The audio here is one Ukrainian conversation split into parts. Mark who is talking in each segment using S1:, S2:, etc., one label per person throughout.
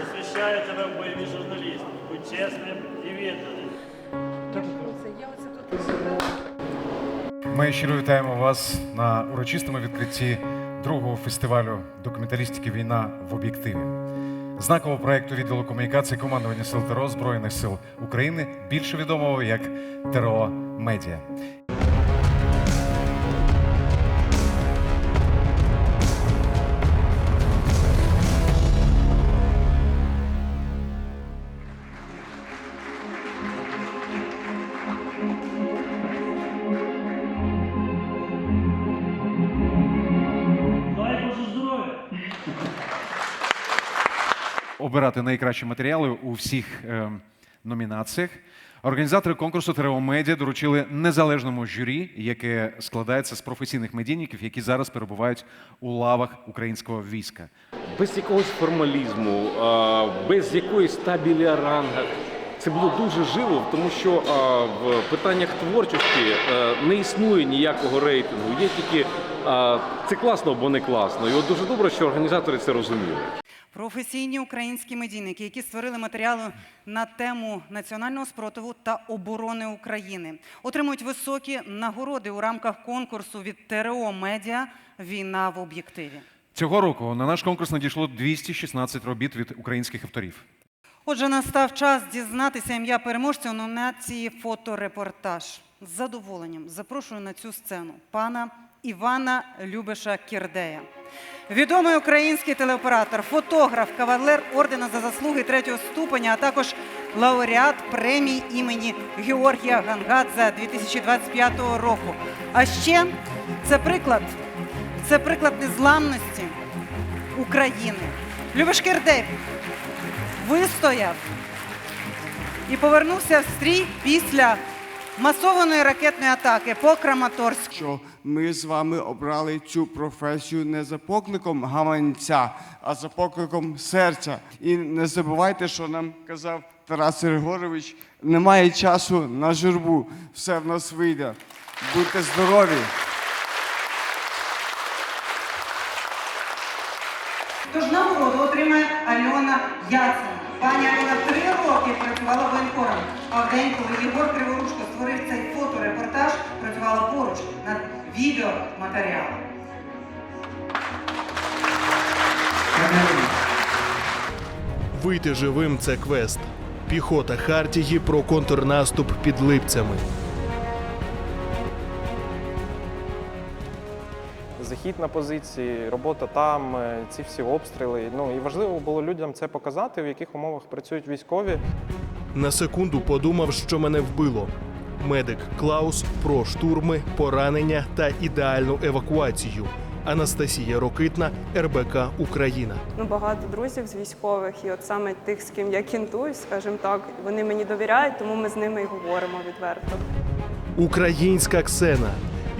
S1: посвящаю тебе в бойові журналісти. Будь чесним і відданим.
S2: Ми щиро вітаємо вас на урочистому відкритті другого фестивалю документалістики Війна в об'єктиві. Знакового проєкту відділу комунікації командування сил ТРО Збройних сил України, більше відомого як ТРО Медіа. Обирати найкращі матеріали у всіх е, номінаціях. Організатори конкурсу ТРО Медіа доручили незалежному журі, яке складається з професійних медійників, які зараз перебувають у лавах українського війська.
S3: без якогось формалізму, а, без якоїсь табілі о. Це було дуже живо, тому що а, в питаннях творчості е, не існує ніякого рейтингу. Є тільки а, це класно або не класно. І от дуже добре, що організатори це розуміли.
S4: Професійні українські медійники, які створили матеріали на тему національного спротиву та оборони України, отримують високі нагороди у рамках конкурсу від ТРО Медіа Війна в об'єктиві.
S2: Цього року на наш конкурс надійшло 216 робіт від українських авторів.
S4: Отже, настав час дізнатися ім'я переможця у номінації фоторепортаж. З задоволенням запрошую на цю сцену пана Івана Любиша Кірдея. Відомий український телеоператор, фотограф, кавалер ордена за заслуги третього ступеня, а також лауреат премії імені Георгія Гангадзе 2025 року. А ще це приклад, це приклад незламності України. Любиш Кірдей вистояв і повернувся в стрій після масованої ракетної атаки по Краматорську.
S5: Ми з вами обрали цю професію не за покликом гаманця, а за покликом серця. І не забувайте, що нам казав Тарас Григорович, немає часу на журбу, все в нас вийде. Будьте здорові!
S4: Тож нагороду отримає Альона Яцин. Пані Альона три роки працювала воєнкором, а в день, коли Єгор Криворучко створив цей відеоматеріалом.
S6: Вийти живим це квест. Піхота Хартії про контрнаступ під липцями.
S7: захід на позиції, робота там, е, ці всі обстріли. Ну і важливо було людям це показати, в яких умовах працюють військові.
S6: На секунду подумав, що мене вбило. Медик Клаус про штурми, поранення та ідеальну евакуацію. Анастасія Рокитна, РБК Україна.
S8: ну, багато друзів з військових, і от саме тих, з ким я кінтую, скажімо так, вони мені довіряють, тому ми з ними і говоримо відверто.
S6: Українська Ксена.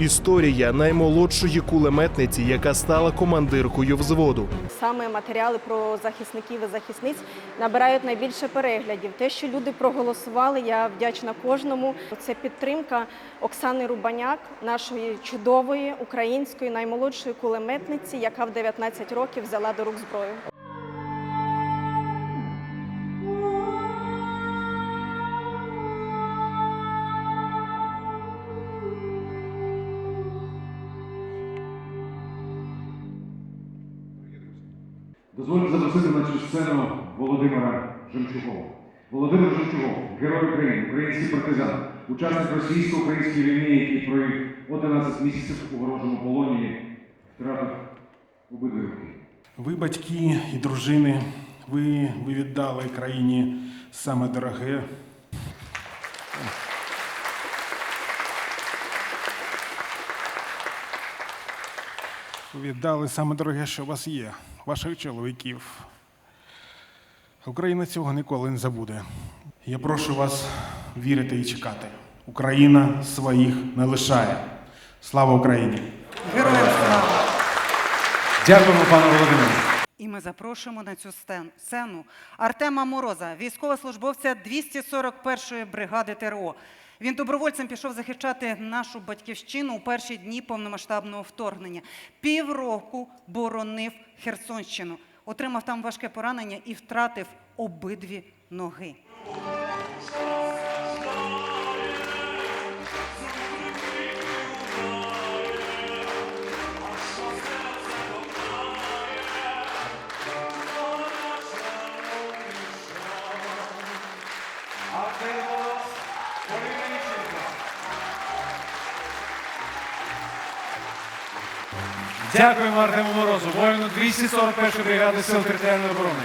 S6: Історія наймолодшої кулеметниці, яка стала командиркою взводу.
S9: Саме матеріали про захисників і захисниць набирають найбільше переглядів. Те, що люди проголосували, я вдячна кожному. Це підтримка Оксани Рубаняк, нашої чудової української наймолодшої кулеметниці, яка в 19 років взяла до рук зброю.
S2: Дозвольте запросити на цю сцену Володимира Жемчугова. Володимир Жемчугов, герой України, український партизан, учасник російсько-української війни, який провів 11 місяців у ворожому полоні, втратив обидві руки.
S10: Ви, батьки і дружини, ви, ви віддали країні саме дороге. Віддали саме дороге, що у вас є, ваших чоловіків. Україна цього ніколи не забуде. Я прошу вас вірити і чекати. Україна своїх не лишає. Слава Україні!
S4: Героям слава!
S2: Дякуємо, пане Володимире.
S4: І ми запрошуємо на цю сцену Артема Мороза, військовослужбовця 241-ї бригади ТРО. Він добровольцем пішов захищати нашу батьківщину у перші дні повномасштабного вторгнення. Півроку боронив Херсонщину. отримав там важке поранення і втратив обидві ноги.
S2: Дякуємо Артему Морозу, воїну 241 бригади сил територіальної оборони,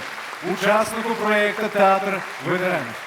S2: учаснику проєкту Театр ветеранів.